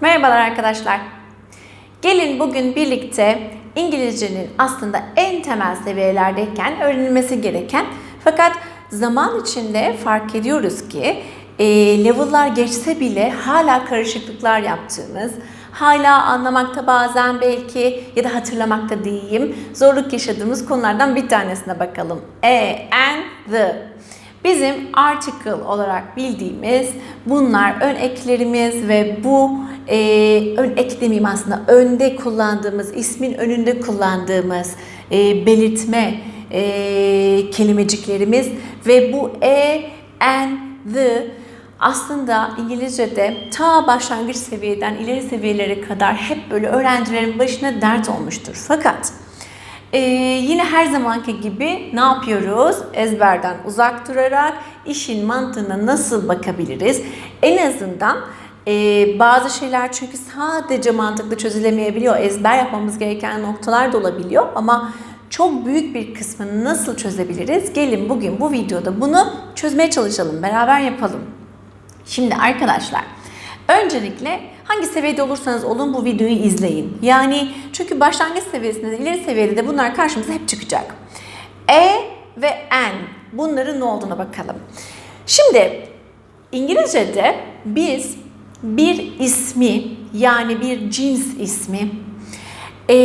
Merhabalar arkadaşlar. Gelin bugün birlikte İngilizcenin aslında en temel seviyelerdeyken öğrenilmesi gereken fakat zaman içinde fark ediyoruz ki e, level'lar geçse bile hala karışıklıklar yaptığımız, hala anlamakta bazen belki ya da hatırlamakta diyeyim zorluk yaşadığımız konulardan bir tanesine bakalım. E, and, the. Bizim article olarak bildiğimiz bunlar ön eklerimiz ve bu e, ön ek demeyeyim aslında önde kullandığımız, ismin önünde kullandığımız e, belirtme e, kelimeciklerimiz ve bu e, and, the aslında İngilizce'de ta başlangıç seviyeden ileri seviyelere kadar hep böyle öğrencilerin başına dert olmuştur. Fakat ee, yine her zamanki gibi ne yapıyoruz? Ezberden uzak durarak işin mantığına nasıl bakabiliriz? En azından e, bazı şeyler çünkü sadece mantıklı çözülemeyebiliyor. Ezber yapmamız gereken noktalar da olabiliyor ama çok büyük bir kısmını nasıl çözebiliriz? Gelin bugün bu videoda bunu çözmeye çalışalım. Beraber yapalım. Şimdi arkadaşlar öncelikle hangi seviyede olursanız olun bu videoyu izleyin. Yani çünkü başlangıç seviyesinde de ileri seviyede de bunlar karşımıza hep çıkacak. E ve N bunların ne olduğuna bakalım. Şimdi İngilizce'de biz bir ismi yani bir cins ismi e,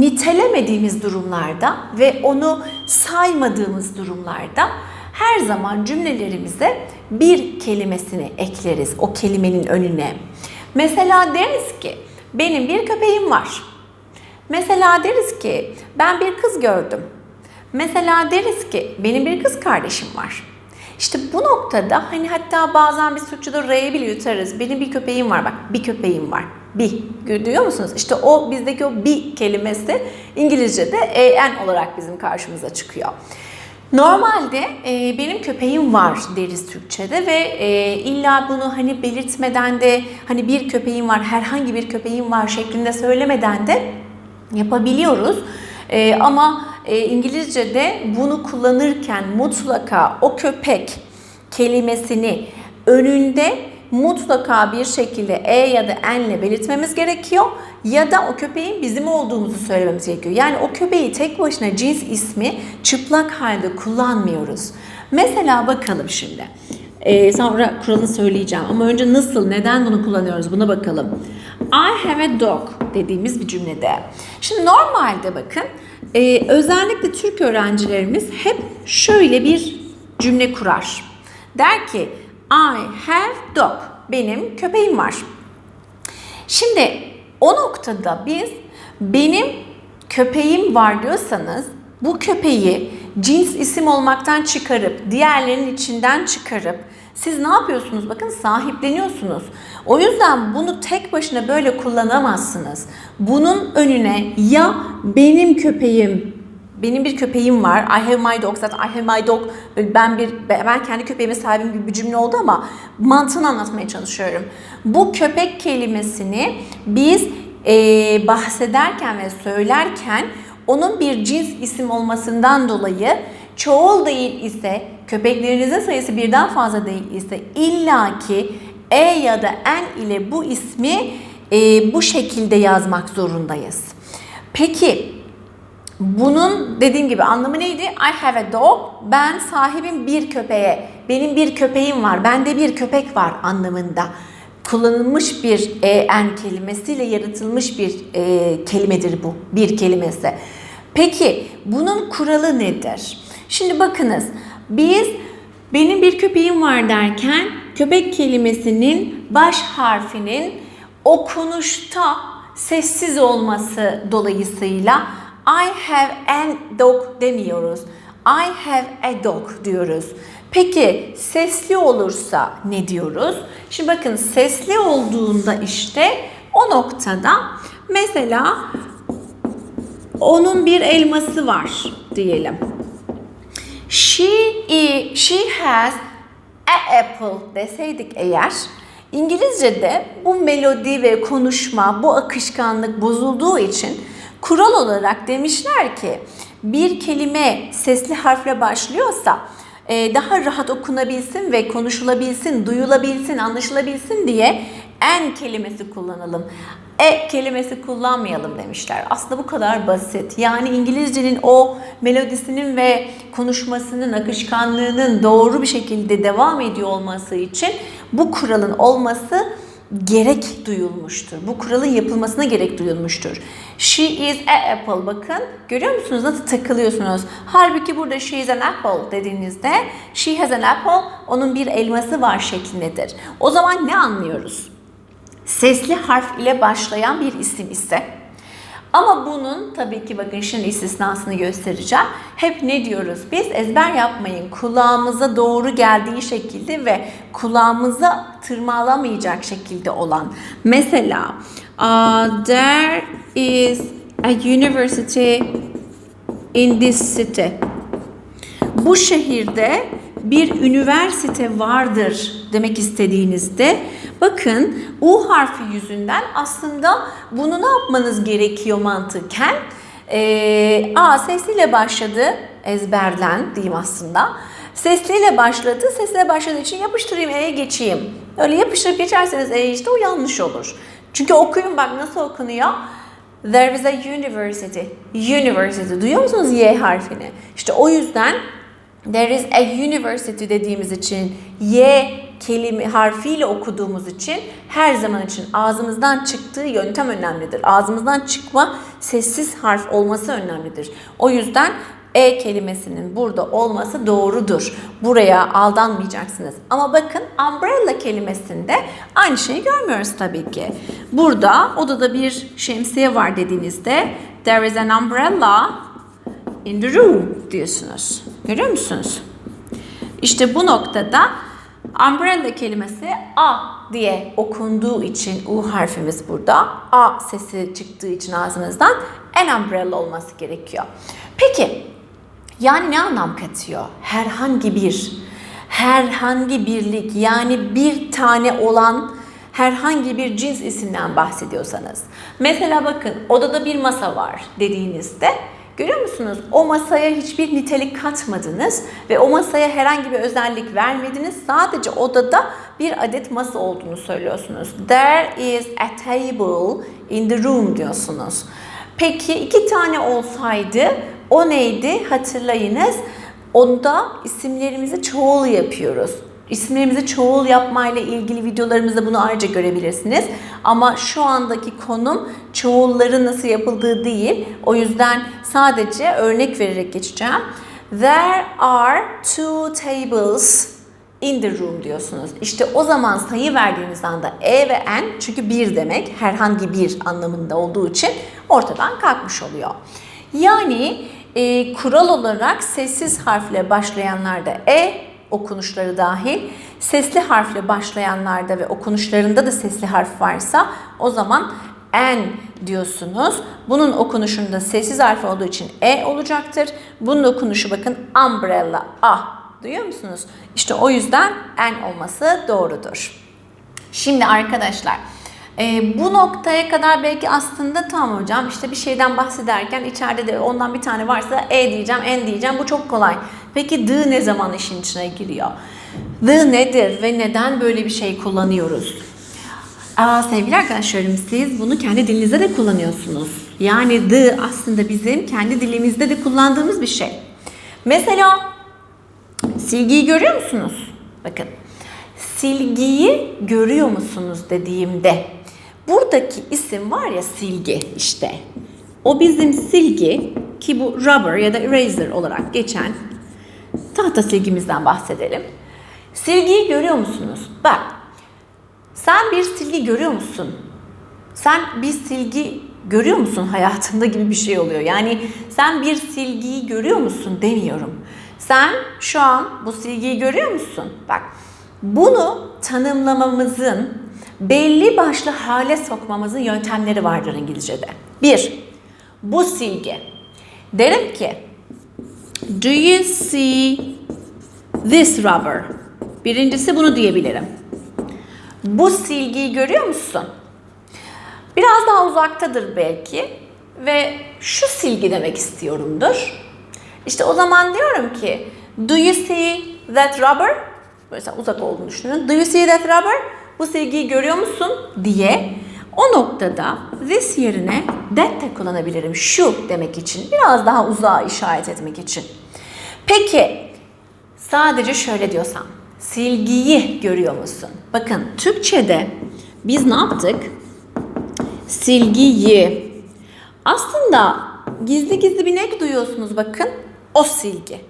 nitelemediğimiz durumlarda ve onu saymadığımız durumlarda her zaman cümlelerimize bir kelimesini ekleriz o kelimenin önüne. Mesela deriz ki benim bir köpeğim var. Mesela deriz ki ben bir kız gördüm. Mesela deriz ki benim bir kız kardeşim var. İşte bu noktada hani hatta bazen biz Türkçe'de R'ye bile yutarız. Benim bir köpeğim var bak bir köpeğim var. Bir. Duyuyor musunuz? İşte o bizdeki o bir kelimesi İngilizce'de en olarak bizim karşımıza çıkıyor. Normalde e, benim köpeğim var deriz Türkçe'de ve e, illa bunu hani belirtmeden de hani bir köpeğim var, herhangi bir köpeğim var şeklinde söylemeden de yapabiliyoruz. E, ama e, İngilizce'de bunu kullanırken mutlaka o köpek kelimesini önünde mutlaka bir şekilde e ya da n ile belirtmemiz gerekiyor ya da o köpeğin bizim olduğumuzu söylememiz gerekiyor. Yani o köpeği tek başına cins ismi çıplak halde kullanmıyoruz. Mesela bakalım şimdi. Ee, sonra kuralını söyleyeceğim ama önce nasıl, neden bunu kullanıyoruz buna bakalım. I have a dog dediğimiz bir cümlede. Şimdi normalde bakın e, özellikle Türk öğrencilerimiz hep şöyle bir cümle kurar. Der ki I have dog. Benim köpeğim var. Şimdi o noktada biz benim köpeğim var diyorsanız bu köpeği cins isim olmaktan çıkarıp diğerlerinin içinden çıkarıp siz ne yapıyorsunuz? Bakın sahipleniyorsunuz. O yüzden bunu tek başına böyle kullanamazsınız. Bunun önüne ya benim köpeğim benim bir köpeğim var. I have my dog. Zaten I have my dog. Ben bir ben kendi köpeğime sahibim gibi bir cümle oldu ama mantığını anlatmaya çalışıyorum. Bu köpek kelimesini biz e, bahsederken ve söylerken onun bir cins isim olmasından dolayı çoğul değil ise köpeklerinizin sayısı birden fazla değil ise illaki e ya da n ile bu ismi e, bu şekilde yazmak zorundayız. Peki bunun dediğim gibi anlamı neydi? I have a dog. Ben sahibim bir köpeğe. Benim bir köpeğim var. Bende bir köpek var anlamında. Kullanılmış bir e, en kelimesiyle yaratılmış bir e, kelimedir bu. Bir kelimesi. Peki bunun kuralı nedir? Şimdi bakınız biz benim bir köpeğim var derken köpek kelimesinin baş harfinin okunuşta sessiz olması dolayısıyla I have a dog demiyoruz. I have a dog diyoruz. Peki sesli olursa ne diyoruz? Şimdi bakın sesli olduğunda işte o noktada mesela onun bir elması var diyelim. She is, she has a apple deseydik eğer İngilizce'de bu melodi ve konuşma, bu akışkanlık bozulduğu için kural olarak demişler ki bir kelime sesli harfle başlıyorsa daha rahat okunabilsin ve konuşulabilsin, duyulabilsin, anlaşılabilsin diye en kelimesi kullanalım. E kelimesi kullanmayalım demişler. Aslında bu kadar basit. Yani İngilizcenin o melodisinin ve konuşmasının, akışkanlığının doğru bir şekilde devam ediyor olması için bu kuralın olması gerek duyulmuştur. Bu kuralın yapılmasına gerek duyulmuştur. She is a apple. Bakın görüyor musunuz nasıl takılıyorsunuz? Halbuki burada she is an apple dediğinizde she has an apple onun bir elması var şeklindedir. O zaman ne anlıyoruz? Sesli harf ile başlayan bir isim ise ama bunun tabii ki bakın şimdi istisnasını göstereceğim. Hep ne diyoruz? Biz ezber yapmayın. Kulağımıza doğru geldiği şekilde ve kulağımıza tırmalamayacak şekilde olan. Mesela uh, there is a university in this city. Bu şehirde bir üniversite vardır demek istediğinizde bakın U harfi yüzünden aslında bunu ne yapmanız gerekiyor mantıken? Ee, A sesiyle başladı ezberden diyeyim aslında. Sesliyle başladı. Sesle başladığı için yapıştırayım E'ye geçeyim. Öyle yapıştırıp geçerseniz E işte o yanlış olur. Çünkü okuyun bak nasıl okunuyor. There is a university. University. Duyuyor musunuz Y harfini? İşte o yüzden There is a university dediğimiz için Y kelime harfiyle okuduğumuz için her zaman için ağzımızdan çıktığı yöntem önemlidir. Ağzımızdan çıkma sessiz harf olması önemlidir. O yüzden e kelimesinin burada olması doğrudur. Buraya aldanmayacaksınız. Ama bakın umbrella kelimesinde aynı şeyi görmüyoruz tabii ki. Burada odada bir şemsiye var dediğinizde there is an umbrella in the room diyorsunuz. Görüyor musunuz? İşte bu noktada umbrella kelimesi A diye okunduğu için U harfimiz burada. A sesi çıktığı için ağzınızdan an umbrella olması gerekiyor. Peki yani ne anlam katıyor? Herhangi bir, herhangi birlik yani bir tane olan herhangi bir cins isimden bahsediyorsanız. Mesela bakın odada bir masa var dediğinizde Görüyor musunuz? O masaya hiçbir nitelik katmadınız ve o masaya herhangi bir özellik vermediniz. Sadece odada bir adet masa olduğunu söylüyorsunuz. There is a table in the room diyorsunuz. Peki iki tane olsaydı o neydi? Hatırlayınız. Onda isimlerimizi çoğul yapıyoruz. İsimlerimizi çoğul yapmayla ilgili videolarımızda bunu ayrıca görebilirsiniz. Ama şu andaki konum çoğulların nasıl yapıldığı değil. O yüzden sadece örnek vererek geçeceğim. There are two tables in the room diyorsunuz. İşte o zaman sayı verdiğiniz anda e ve n çünkü bir demek herhangi bir anlamında olduğu için ortadan kalkmış oluyor. Yani e, kural olarak sessiz harfle başlayanlarda e, okunuşları dahil sesli harfle başlayanlarda ve okunuşlarında da sesli harf varsa o zaman en diyorsunuz. Bunun okunuşunda sessiz harf olduğu için e olacaktır. Bunun okunuşu bakın umbrella a. Duyuyor musunuz? İşte o yüzden en olması doğrudur. Şimdi arkadaşlar e, bu noktaya kadar belki aslında tamam hocam işte bir şeyden bahsederken içeride de ondan bir tane varsa e diyeceğim, en diyeceğim. Bu çok kolay. Peki the ne zaman işin içine giriyor? The nedir ve neden böyle bir şey kullanıyoruz? Aa, sevgili arkadaşlarım siz bunu kendi dilinizde de kullanıyorsunuz. Yani the aslında bizim kendi dilimizde de kullandığımız bir şey. Mesela silgiyi görüyor musunuz? Bakın silgiyi görüyor musunuz dediğimde buradaki isim var ya silgi işte. O bizim silgi ki bu rubber ya da eraser olarak geçen tahta silgimizden bahsedelim. Silgiyi görüyor musunuz? Bak sen bir silgi görüyor musun? Sen bir silgi görüyor musun hayatında gibi bir şey oluyor. Yani sen bir silgiyi görüyor musun demiyorum. Sen şu an bu silgiyi görüyor musun? Bak bunu tanımlamamızın belli başlı hale sokmamızın yöntemleri vardır İngilizce'de. Bir, bu silgi. Derim ki, do you see this rubber? Birincisi bunu diyebilirim. Bu silgiyi görüyor musun? Biraz daha uzaktadır belki ve şu silgi demek istiyorumdur. İşte o zaman diyorum ki, do you see that rubber? Mesela uzak olduğunu düşünün. Do you see that rubber? Bu silgiyi görüyor musun diye o noktada this yerine that de kullanabilirim. Şu demek için. Biraz daha uzağa işaret etmek için. Peki sadece şöyle diyorsam silgiyi görüyor musun? Bakın Türkçe'de biz ne yaptık? Silgiyi. Aslında gizli gizli bir ne duyuyorsunuz bakın? O silgi.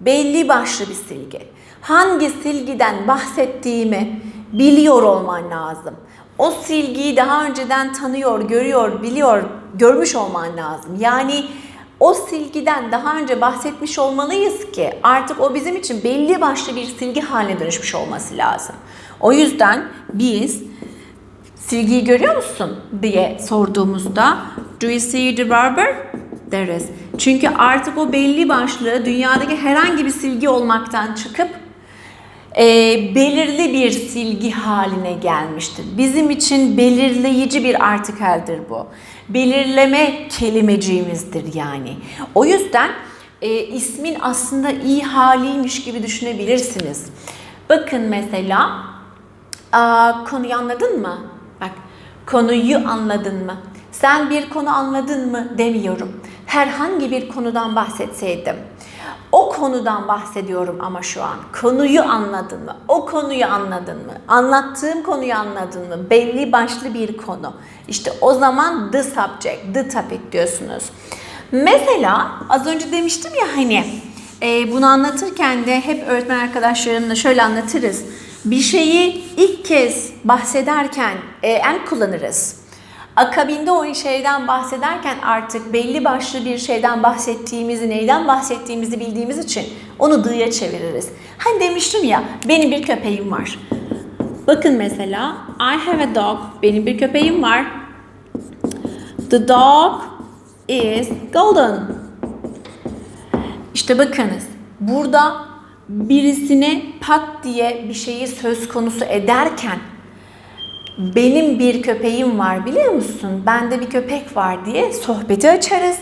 Belli başlı bir silgi. Hangi silgiden bahsettiğimi biliyor olman lazım. O silgiyi daha önceden tanıyor, görüyor, biliyor, görmüş olman lazım. Yani o silgiden daha önce bahsetmiş olmalıyız ki artık o bizim için belli başlı bir silgi haline dönüşmüş olması lazım. O yüzden biz silgiyi görüyor musun diye sorduğumuzda Do you see the rubber? deriz. Çünkü artık o belli başlı dünyadaki herhangi bir silgi olmaktan çıkıp e, belirli bir silgi haline gelmiştir. Bizim için belirleyici bir artikeldir bu. Belirleme kelimeciğimizdir yani. O yüzden e, ismin aslında iyi haliymiş gibi düşünebilirsiniz. Bakın mesela aa, konuyu anladın mı? Bak konuyu anladın mı? Sen bir konu anladın mı demiyorum. Herhangi bir konudan bahsetseydim. Konudan bahsediyorum ama şu an. Konuyu anladın mı? O konuyu anladın mı? Anlattığım konuyu anladın mı? Belli başlı bir konu. İşte o zaman the subject, the topic diyorsunuz. Mesela az önce demiştim ya hani e, bunu anlatırken de hep öğretmen arkadaşlarımla şöyle anlatırız. Bir şeyi ilk kez bahsederken e, en kullanırız. Akabinde o şeyden bahsederken artık belli başlı bir şeyden bahsettiğimizi, neyden bahsettiğimizi bildiğimiz için onu dığıya çeviririz. Hani demiştim ya, benim bir köpeğim var. Bakın mesela, I have a dog, benim bir köpeğim var. The dog is golden. İşte bakınız, burada birisine pat diye bir şeyi söz konusu ederken benim bir köpeğim var biliyor musun? Bende bir köpek var diye sohbeti açarız.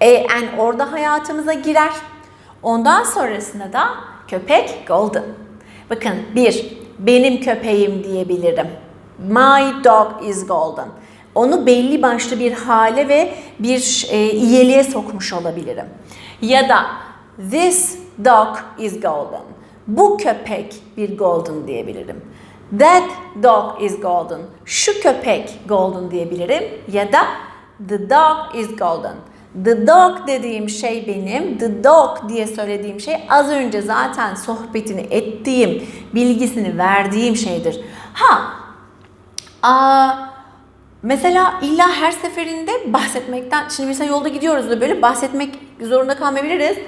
E, en orada hayatımıza girer. Ondan sonrasında da köpek golden. Bakın bir, benim köpeğim diyebilirim. My dog is golden. Onu belli başlı bir hale ve bir e, iyiliğe sokmuş olabilirim. Ya da this dog is golden. Bu köpek bir golden diyebilirim. That dog is golden. Şu köpek golden diyebilirim ya da the dog is golden. The dog dediğim şey benim, the dog diye söylediğim şey az önce zaten sohbetini ettiğim, bilgisini verdiğim şeydir. Ha, aa, mesela illa her seferinde bahsetmekten, şimdi mesela yolda gidiyoruz da böyle bahsetmek zorunda kalmayabiliriz.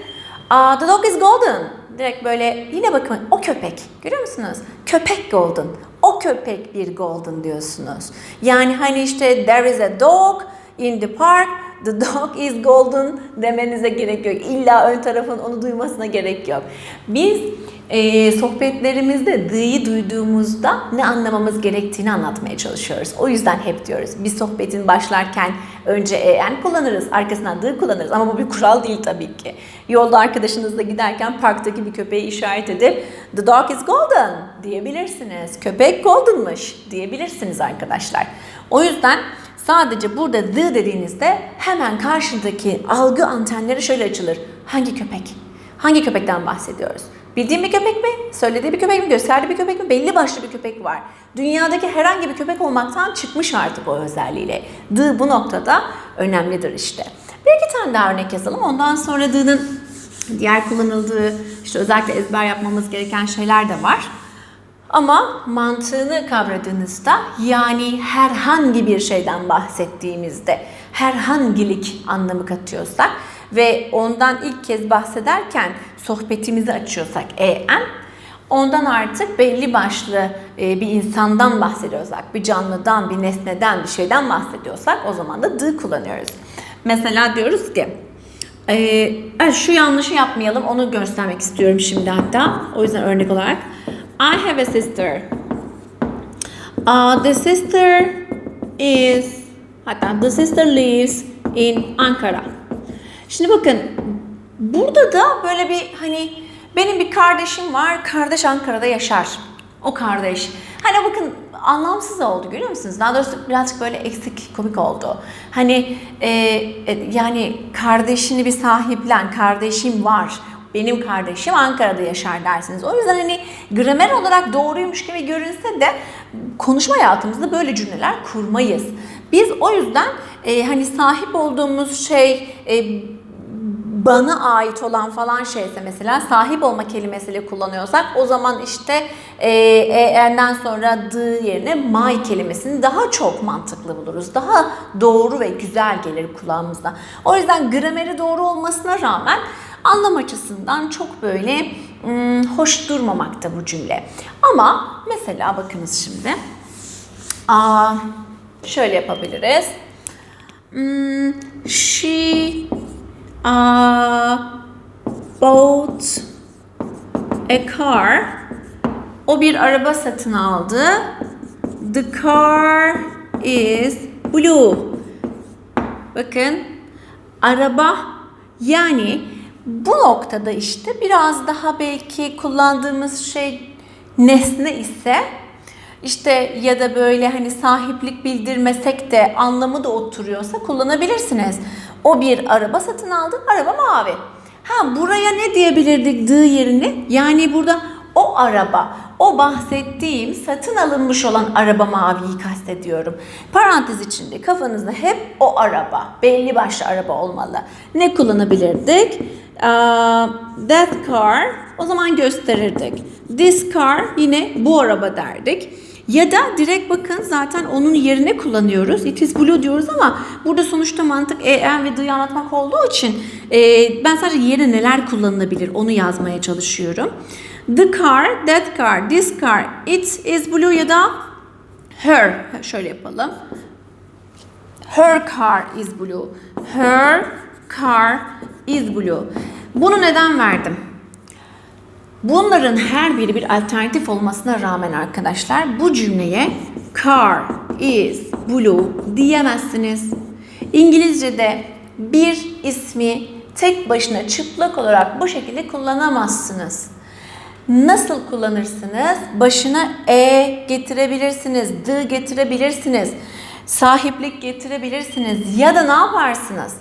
Aa, the dog is golden. Direkt böyle yine bakın o köpek. Görüyor musunuz? Köpek golden. O köpek bir golden diyorsunuz. Yani hani işte there is a dog in the park. The dog is golden demenize gerek yok. İlla ön tarafın onu duymasına gerek yok. Biz e, sohbetlerimizde dı'yı duyduğumuzda ne anlamamız gerektiğini anlatmaya çalışıyoruz. O yüzden hep diyoruz. Bir sohbetin başlarken önce en kullanırız, arkasından dı kullanırız. Ama bu bir kural değil tabii ki. Yolda arkadaşınızla giderken parktaki bir köpeği işaret edip the dog is golden diyebilirsiniz. Köpek goldenmış diyebilirsiniz arkadaşlar. O yüzden Sadece burada the dediğinizde hemen karşıdaki algı antenleri şöyle açılır. Hangi köpek? Hangi köpekten bahsediyoruz? Bildiğim bir köpek mi? Söylediği bir köpek mi? Gösterdiği bir köpek mi? Belli başlı bir köpek var. Dünyadaki herhangi bir köpek olmaktan çıkmış artık o özelliğiyle. The bu noktada önemlidir işte. Bir iki tane daha örnek yazalım. Ondan sonra the'nın diğer kullanıldığı, işte özellikle ezber yapmamız gereken şeyler de var. Ama mantığını kavradığınızda yani herhangi bir şeyden bahsettiğimizde herhangilik anlamı katıyorsak ve ondan ilk kez bahsederken sohbetimizi açıyorsak en ondan artık belli başlı e, bir insandan bahsediyorsak, bir canlıdan, bir nesneden, bir şeyden bahsediyorsak o zaman da the kullanıyoruz. Mesela diyoruz ki e, şu yanlışı yapmayalım onu göstermek istiyorum şimdi hatta. O yüzden örnek olarak I have a sister. Uh, the sister is hatta the sister lives in Ankara. Şimdi bakın burada da böyle bir hani benim bir kardeşim var. Kardeş Ankara'da yaşar. O kardeş. Hani bakın anlamsız oldu görüyor musunuz? Daha doğrusu birazcık böyle eksik komik oldu. Hani e, e, yani kardeşini bir sahiplen, kardeşim var. Benim kardeşim Ankara'da yaşar dersiniz. O yüzden hani gramer olarak doğruymuş gibi görünse de konuşma hayatımızda böyle cümleler kurmayız. Biz o yüzden e, hani sahip olduğumuz şey e, bana ait olan falan şeyse mesela sahip olma kelimesiyle kullanıyorsak o zaman işte e, e'den sonra the yerine my kelimesini daha çok mantıklı buluruz. Daha doğru ve güzel gelir kulağımızda. O yüzden grameri doğru olmasına rağmen anlam açısından çok böyle hmm, hoş durmamakta bu cümle. Ama mesela bakınız şimdi. Aa, şöyle yapabiliriz. Hmm, she uh, bought a car. O bir araba satın aldı. The car is blue. Bakın araba yani bu noktada işte biraz daha belki kullandığımız şey nesne ise işte ya da böyle hani sahiplik bildirmesek de anlamı da oturuyorsa kullanabilirsiniz. O bir araba satın aldı. Araba mavi. Ha buraya ne diyebilirdik dı yerine? Yani burada o araba, o bahsettiğim satın alınmış olan araba maviyi kastediyorum. Parantez içinde kafanızda hep o araba, belli başlı araba olmalı. Ne kullanabilirdik? Uh, that car, o zaman gösterirdik. This car, yine bu araba derdik. Ya da direkt bakın zaten onun yerine kullanıyoruz. It is blue diyoruz ama burada sonuçta mantık en ve the'yi anlatmak olduğu için e, ben sadece yere neler kullanılabilir onu yazmaya çalışıyorum. The car, that car, this car, it is blue ya da her. Şöyle yapalım. Her car is blue. Her car is blue. Bunu neden verdim? Bunların her biri bir alternatif olmasına rağmen arkadaşlar bu cümleye car is blue diyemezsiniz. İngilizce'de bir ismi tek başına çıplak olarak bu şekilde kullanamazsınız. Nasıl kullanırsınız? Başına e getirebilirsiniz, the getirebilirsiniz, sahiplik getirebilirsiniz ya da ne yaparsınız?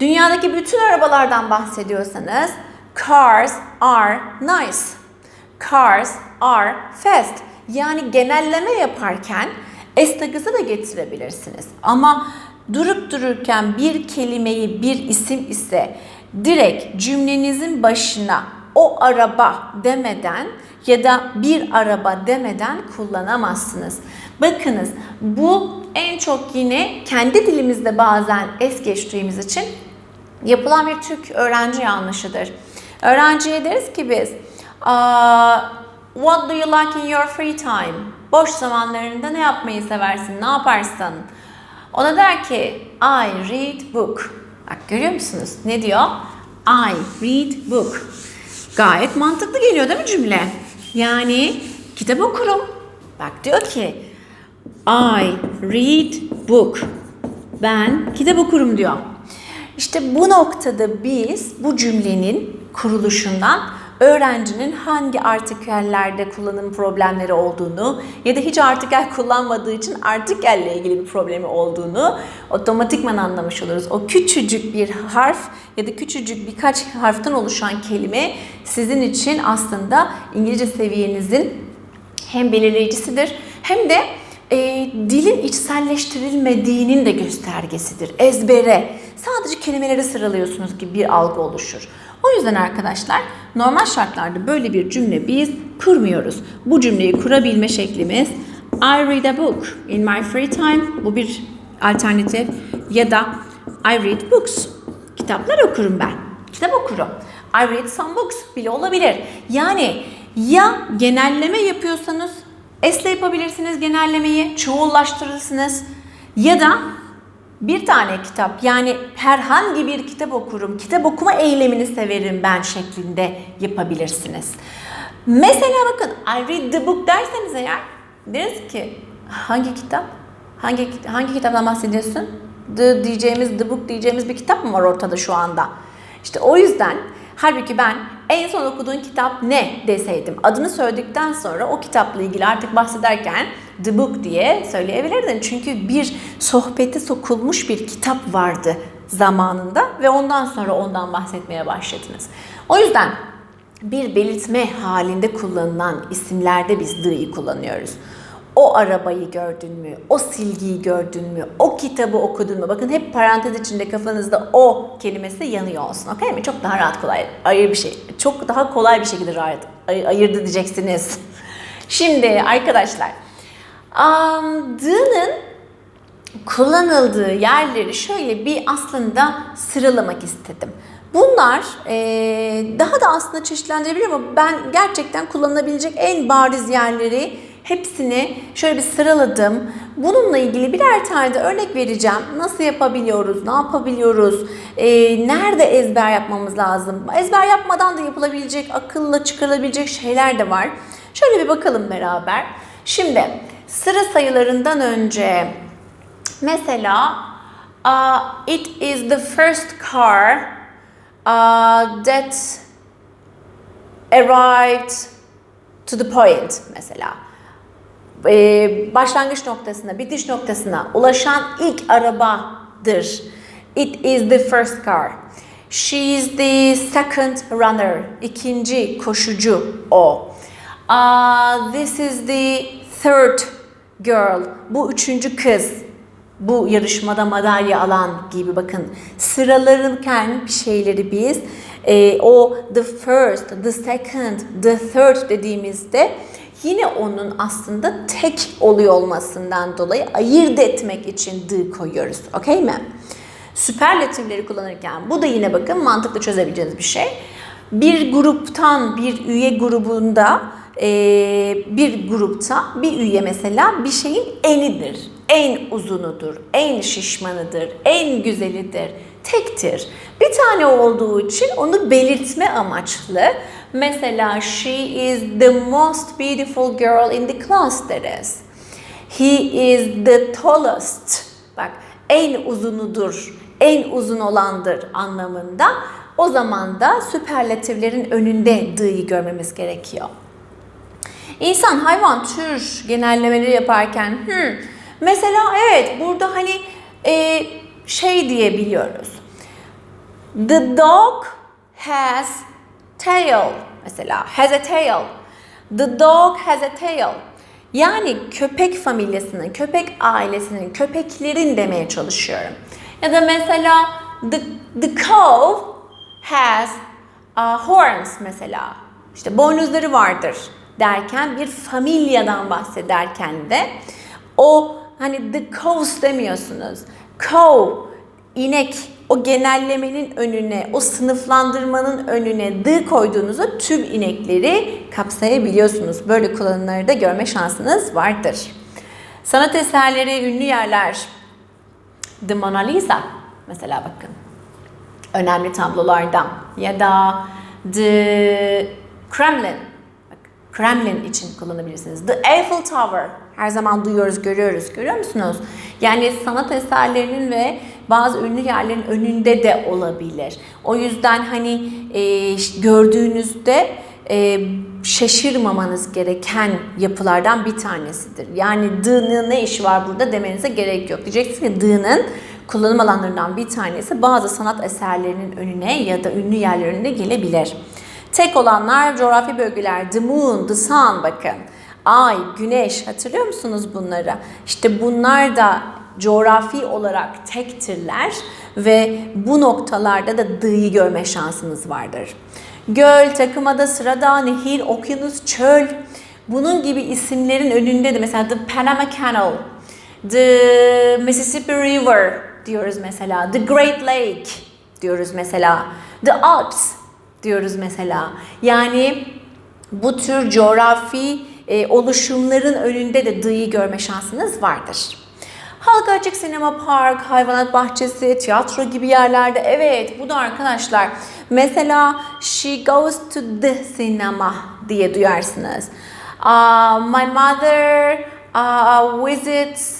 Dünyadaki bütün arabalardan bahsediyorsanız Cars are nice. Cars are fast. Yani genelleme yaparken estakızı da getirebilirsiniz. Ama durup dururken bir kelimeyi bir isim ise direkt cümlenizin başına o araba demeden ya da bir araba demeden kullanamazsınız. Bakınız bu en çok yine kendi dilimizde bazen es geçtiğimiz için yapılan bir Türk öğrenci yanlışıdır. Öğrenciye deriz ki biz What do you like in your free time? Boş zamanlarında ne yapmayı seversin, ne yaparsın? Ona der ki I read book. Bak görüyor musunuz? Ne diyor? I read book. Gayet mantıklı geliyor değil mi cümle? Yani kitap okurum. Bak diyor ki I read book. Ben kitap okurum diyor. İşte bu noktada biz bu cümlenin kuruluşundan öğrencinin hangi artikellerde kullanım problemleri olduğunu ya da hiç artikel kullanmadığı için artikelle ilgili bir problemi olduğunu otomatikman anlamış oluruz. O küçücük bir harf ya da küçücük birkaç harften oluşan kelime sizin için aslında İngilizce seviyenizin hem belirleyicisidir hem de e, dilin içselleştirilmediğinin de göstergesidir. Ezbere, sadece kelimeleri sıralıyorsunuz gibi bir algı oluşur. O yüzden arkadaşlar normal şartlarda böyle bir cümle biz kurmuyoruz. Bu cümleyi kurabilme şeklimiz I read a book in my free time. Bu bir alternatif. Ya da I read books. Kitaplar okurum ben. Kitap okurum. I read some books bile olabilir. Yani ya genelleme yapıyorsanız esle yapabilirsiniz genellemeyi, çoğullaştırırsınız. Ya da bir tane kitap yani herhangi bir kitap okurum, kitap okuma eylemini severim ben şeklinde yapabilirsiniz. Mesela bakın I read the book derseniz eğer deriz ki hangi kitap? Hangi hangi kitaptan bahsediyorsun? The diyeceğimiz, the book diyeceğimiz bir kitap mı var ortada şu anda? İşte o yüzden halbuki ben en son okuduğun kitap ne deseydim adını söyledikten sonra o kitapla ilgili artık bahsederken the book diye söyleyebilirdin. Çünkü bir sohbete sokulmuş bir kitap vardı zamanında ve ondan sonra ondan bahsetmeye başladınız. O yüzden bir belirtme halinde kullanılan isimlerde biz the'yi kullanıyoruz. O arabayı gördün mü? O silgiyi gördün mü? O kitabı okudun mu? Bakın hep parantez içinde kafanızda o kelimesi yanıyor olsun. Okey mi? Çok daha rahat kolay. Ayır bir şey. Çok daha kolay bir şekilde rahat ay- ayırdı diyeceksiniz. Şimdi arkadaşlar. Um, the'nın kullanıldığı yerleri şöyle bir aslında sıralamak istedim. Bunlar eee, daha da aslında çeşitlendirebilir ama ben gerçekten kullanılabilecek en bariz yerleri hepsini şöyle bir sıraladım. Bununla ilgili birer tane de örnek vereceğim. Nasıl yapabiliyoruz, ne yapabiliyoruz, eee, nerede ezber yapmamız lazım. Ezber yapmadan da yapılabilecek, akılla çıkarılabilecek şeyler de var. Şöyle bir bakalım beraber. Şimdi sıra sayılarından önce Mesela uh, it is the first car uh, that arrived to the point mesela. Ee, başlangıç noktasına, bitiş noktasına ulaşan ilk arabadır. It is the first car. She is the second runner. İkinci koşucu o. Uh, this is the third girl. Bu üçüncü kız bu yarışmada madalya alan gibi bakın sıralarken bir şeyleri biz e, o the first, the second, the third dediğimizde yine onun aslında tek oluyor olmasından dolayı ayırt etmek için the koyuyoruz. Okey mi? Süperlatifleri kullanırken bu da yine bakın mantıklı çözebileceğiniz bir şey. Bir gruptan bir üye grubunda e, bir grupta bir üye mesela bir şeyin enidir, en uzunudur, en şişmanıdır, en güzelidir, tektir. Bir tane olduğu için onu belirtme amaçlı. Mesela she is the most beautiful girl in the class deriz. He is the tallest. Bak en uzunudur, en uzun olandır anlamında. O zaman da süperlatiflerin önünde the'yi görmemiz gerekiyor. İnsan, hayvan, tür genellemeleri yaparken hmm, mesela evet burada hani e, şey diyebiliyoruz. The dog has tail mesela has a tail. The dog has a tail. Yani köpek familyasının, köpek ailesinin, köpeklerin demeye çalışıyorum. Ya da mesela the, the cow has uh, horns mesela. İşte boynuzları vardır derken bir familyadan bahsederken de o hani the cows demiyorsunuz. Cow, inek o genellemenin önüne, o sınıflandırmanın önüne the koyduğunuzda tüm inekleri kapsayabiliyorsunuz. Böyle kullanımları da görme şansınız vardır. Sanat eserleri, ünlü yerler. The Mona Lisa mesela bakın. Önemli tablolardan. Ya da The Kremlin. Kremlin için kullanabilirsiniz. The Eiffel Tower. Her zaman duyuyoruz, görüyoruz. Görüyor musunuz? Yani sanat eserlerinin ve bazı ünlü yerlerin önünde de olabilir. O yüzden hani e, gördüğünüzde e, şaşırmamanız gereken yapılardan bir tanesidir. Yani dığının ne işi var burada demenize gerek yok. Diyeceksiniz ki dığının kullanım alanlarından bir tanesi bazı sanat eserlerinin önüne ya da ünlü yerlerin önüne gelebilir. Tek olanlar coğrafi bölgeler, the moon, the sun bakın. Ay, güneş hatırlıyor musunuz bunları? İşte bunlar da coğrafi olarak tektirler ve bu noktalarda da dı'yı görme şansınız vardır. Göl, takımada, sırada, nehir, okyanus, çöl. Bunun gibi isimlerin önünde de mesela The Panama Canal, The Mississippi River diyoruz mesela, The Great Lake diyoruz mesela, The Alps diyoruz mesela. Yani bu tür coğrafi e, oluşumların önünde de dı'yı görme şansınız vardır. Halka açık sinema, park, hayvanat bahçesi, tiyatro gibi yerlerde evet bu da arkadaşlar mesela she goes to the cinema diye duyarsınız. Uh, my mother uh, visits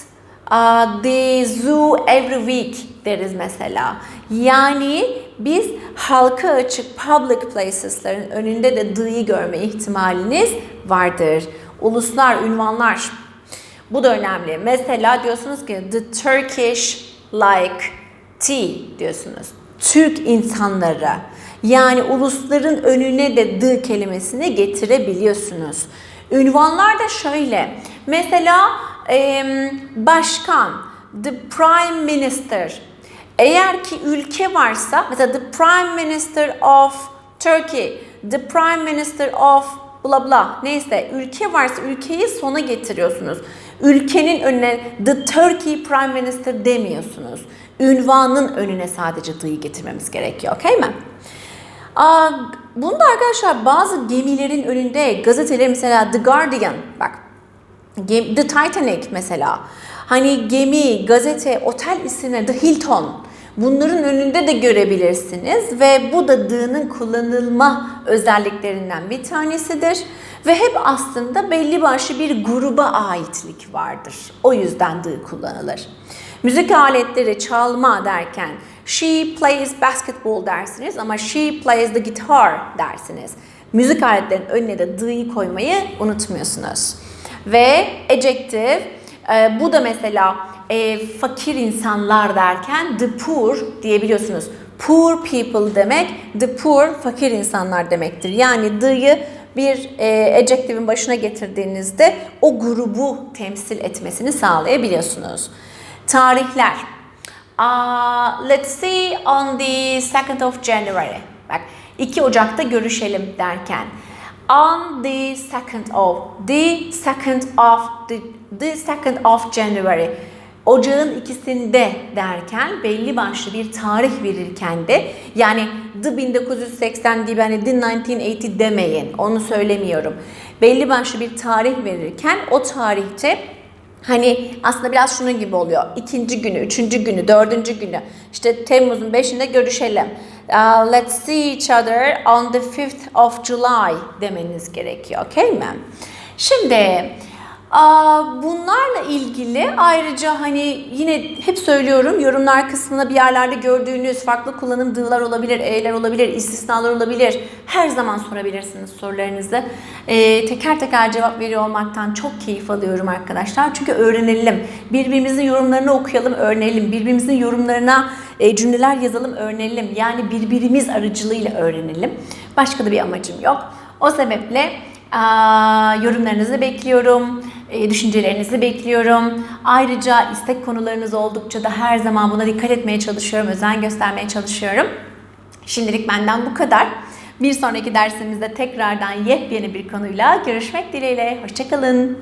the zoo every week deriz mesela. Yani biz halka açık public places'ların önünde de the'yi görme ihtimaliniz vardır. Uluslar, ünvanlar. Bu da önemli. Mesela diyorsunuz ki the Turkish like tea diyorsunuz. Türk insanları. Yani ulusların önüne de the kelimesini getirebiliyorsunuz. Ünvanlar da şöyle. Mesela em, başkan, the prime minister. Eğer ki ülke varsa mesela the prime minister of Turkey, the prime minister of bla bla neyse ülke varsa ülkeyi sona getiriyorsunuz. Ülkenin önüne the Turkey prime minister demiyorsunuz. Ünvanın önüne sadece the'yi getirmemiz gerekiyor. Okey mi? Aa, bunda arkadaşlar bazı gemilerin önünde gazeteler mesela The Guardian bak The Titanic mesela hani gemi, gazete, otel isimleri The Hilton bunların önünde de görebilirsiniz ve bu da D'nın kullanılma özelliklerinden bir tanesidir ve hep aslında belli başlı bir gruba aitlik vardır. O yüzden D kullanılır. Müzik aletleri çalma derken she plays basketball dersiniz ama she plays the guitar dersiniz. Müzik aletlerinin önüne de the'yi koymayı unutmuyorsunuz. Ve adjective e, bu da mesela e, fakir insanlar derken the poor diyebiliyorsunuz. Poor people demek, the poor fakir insanlar demektir. Yani the'yı bir e, adjective'in başına getirdiğinizde o grubu temsil etmesini sağlayabiliyorsunuz. Tarihler. Uh, let's see on the 2nd of January. Bak 2 Ocak'ta görüşelim derken. On the 2nd of, the 2nd of, the, the 2nd of January. Ocağın ikisinde derken belli başlı bir tarih verirken de yani the 1980 gibi hani the 1980 demeyin onu söylemiyorum. Belli başlı bir tarih verirken o tarihte Hani aslında biraz şunun gibi oluyor. İkinci günü, üçüncü günü, dördüncü günü. İşte Temmuz'un beşinde görüşelim. Uh, let's see each other on the 5th of July demeniz gerekiyor. Okay mi? Şimdi bunlarla ilgili ayrıca hani yine hep söylüyorum yorumlar kısmına bir yerlerde gördüğünüz farklı kullanım dığlar olabilir, e'ler olabilir, istisnalar olabilir. Her zaman sorabilirsiniz sorularınızı. Ee, teker teker cevap veriyor olmaktan çok keyif alıyorum arkadaşlar. Çünkü öğrenelim. Birbirimizin yorumlarını okuyalım, öğrenelim. Birbirimizin yorumlarına e, cümleler yazalım, öğrenelim. Yani birbirimiz aracılığıyla öğrenelim. Başka da bir amacım yok. O sebeple aa, yorumlarınızı bekliyorum. E, Düşüncelerinizi bekliyorum. Ayrıca istek konularınız oldukça da her zaman buna dikkat etmeye çalışıyorum, özen göstermeye çalışıyorum. Şimdilik benden bu kadar. Bir sonraki dersimizde tekrardan yepyeni bir konuyla görüşmek dileğiyle. Hoşçakalın.